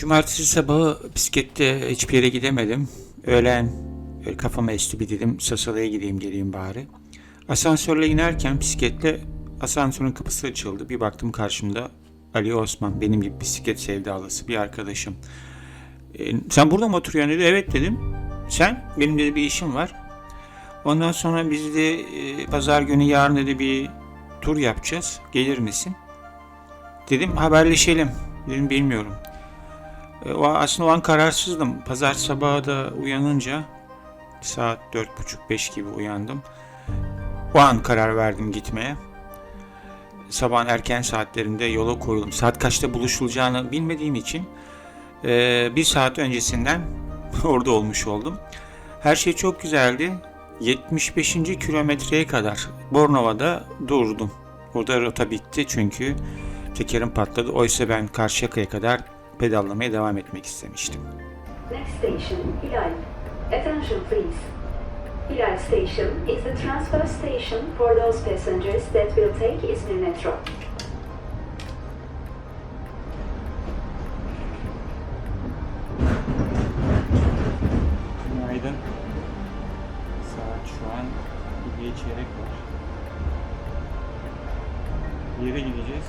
Cumartesi sabahı bisiklette hiçbir yere gidemedim. Öğlen öyle kafama esti bir dedim Sasalı'ya gideyim geleyim bari. Asansörle inerken bisikletle asansörün kapısı açıldı. Bir baktım karşımda Ali Osman benim gibi bisiklet sevdalısı bir arkadaşım. "E, sen burada mı oturuyorsun dedi. Evet dedim. Sen? Benim dedi bir işim var. Ondan sonra biz de e, pazar günü yarın dedi bir tur yapacağız. Gelir misin? Dedim haberleşelim. Dedim bilmiyorum. E, aslında o an kararsızdım. Pazar sabahı da uyanınca saat dört buçuk beş gibi uyandım. O an karar verdim gitmeye. Sabahın erken saatlerinde yola koyuldum. Saat kaçta buluşulacağını bilmediğim için e, bir saat öncesinden orada olmuş oldum. Her şey çok güzeldi. 75. kilometreye kadar Bornova'da durdum. Orada rota bitti çünkü tekerim patladı. Oysa ben Karşıyaka'ya kadar pedallamaya devam etmek istemiştim. Next station, Hilal. Attention please. Hilal station is the transfer station for those passengers that will take İzmir Metro. Günaydın. Saat şu an 7'ye çeyrek var. Bir yere gideceğiz.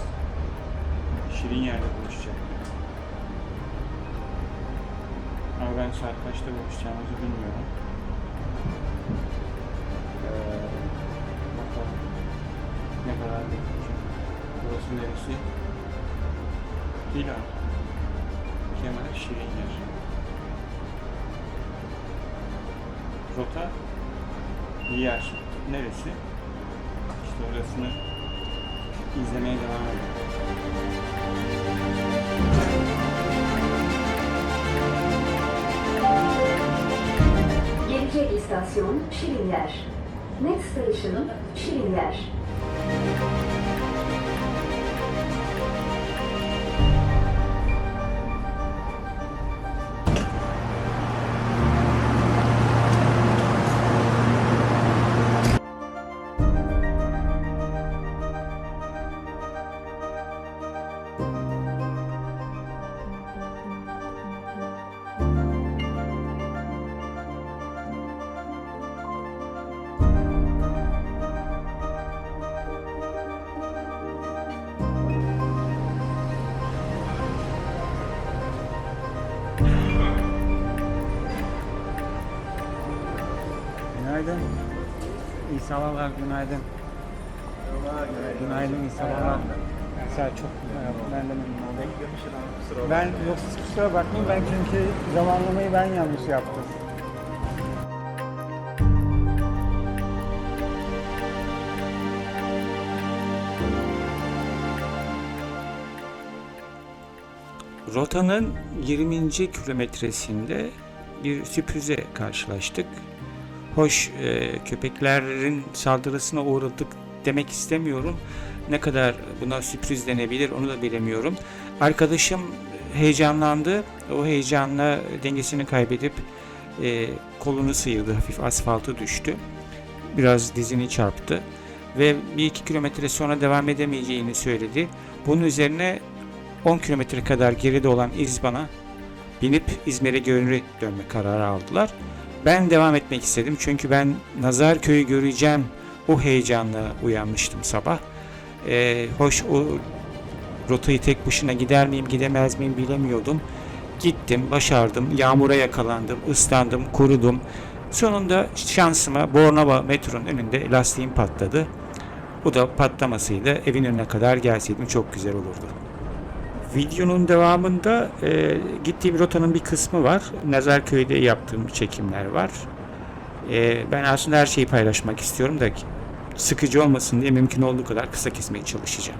Şirin yerde buluşacak. Ben saat kaçta buluşacağımızı bilmiyorum. Ee, bakalım ne kadar bekleyeceğim. Burası neresi? Hilal. Kemal Şirin yer. Rota yer. Neresi? İşte orasını izlemeye devam edelim. İstasyon Şirinler. Next station Şirinler. Sabahlar, günaydın. Günaydın, iyi sabahlar. Selçuk, merhaba. Ben de memnun oldum. Ben, yok siz kusura bakmayın, ben çünkü zamanlamayı ben yanlış yaptım. Rotanın 20. kilometresinde bir sürprize karşılaştık. Hoş e, köpeklerin saldırısına uğradık demek istemiyorum. Ne kadar buna sürpriz denebilir onu da bilemiyorum. Arkadaşım heyecanlandı. O heyecanla dengesini kaybedip e, kolunu sıyırdı. Hafif asfalta düştü. Biraz dizini çarptı. Ve bir iki kilometre sonra devam edemeyeceğini söyledi. Bunun üzerine 10 kilometre kadar geride olan İzban'a binip İzmir'e geri dönme kararı aldılar. Ben devam etmek istedim çünkü ben Nazarköy'ü göreceğim o heyecanla uyanmıştım sabah. Ee, hoş o rotayı tek başına gider miyim gidemez miyim bilemiyordum. Gittim, başardım, yağmura yakalandım, ıslandım, kurudum. Sonunda şansıma Bornova metronun önünde lastiğim patladı. Bu da patlamasıyla evin önüne kadar gelseydim çok güzel olurdu. Videonun devamında e, gittiğim rotanın bir kısmı var. Nazarköy'de yaptığım çekimler var. E, ben aslında her şeyi paylaşmak istiyorum da sıkıcı olmasın diye mümkün olduğu kadar kısa kesmeye çalışacağım.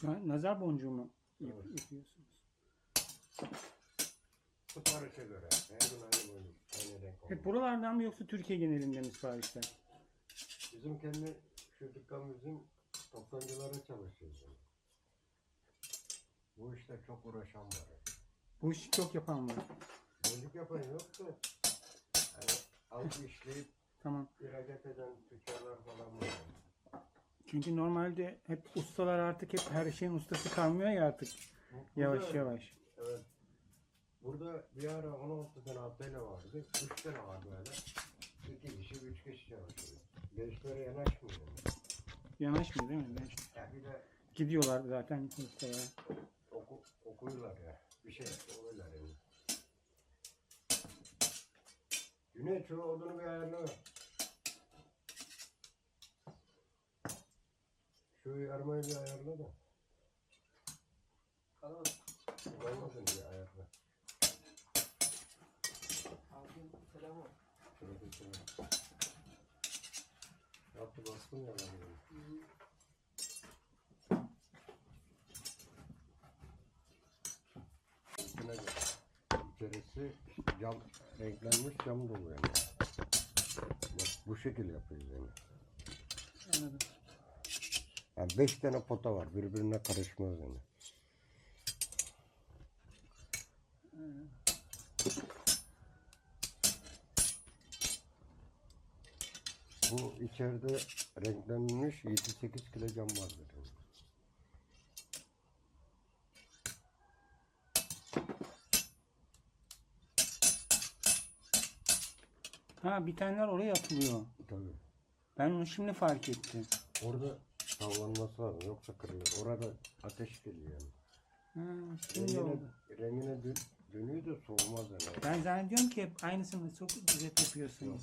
Şu an nazar boncuğu mu yap- Evet. yapıyorsunuz? Siparişe göre. Her gün aynı boyun, aynı renk Hep olmalı. buralardan mı yoksa Türkiye genelinde mi siparişler? Bizim kendi şu dükkan bizim toptancılara çalışıyoruz. yani. Bu işte çok uğraşan var. Bu işi çok yapan var. Boncuk yapan yok da hani alt işleyip Tamam. ihracat eden tüccarlar falan var. Çünkü normalde hep ustalar artık hep her şeyin ustası kalmıyor ya artık. Yavaş burada- yavaş. Evet. Burada bir ara 16 tane atölye vardı. 3 tane var böyle. 2 kişi, 3 kişi çalışıyor. Gençlere yanaşmıyor. Yanaşmıyor değil mi? İşte Ya bir de gidiyorlar zaten ustaya. oku, okuyorlar ya. Bir şey okuyorlar yani. Güney çoğu odunu bir ayarla. Şu yarmayı bir ayarla da. Olmasın diye ayarla. Şurada şöyle. Yaptı baskın ya lan benim. İçine göre. İçerisi cam, renklenmiş cam dolu yani. Bak bu şekil yapıyoruz yani. Anladım. Yani beş tane pota var birbirine karışmaz yani. Bu içeride renklenmiş 7-8 kilo cam vardır. Yani. Ha bir taneler oraya atılıyor. Tabii. Ben onu şimdi fark ettim. Orada tavlanması lazım yoksa kırılır. Orada ateş geliyor yani. Ha, şimdi Rengine, oldu. rengine dön, dönüyor da soğumaz yani. Ben zannediyorum ki hep aynısını çok güzel yapıyorsunuz.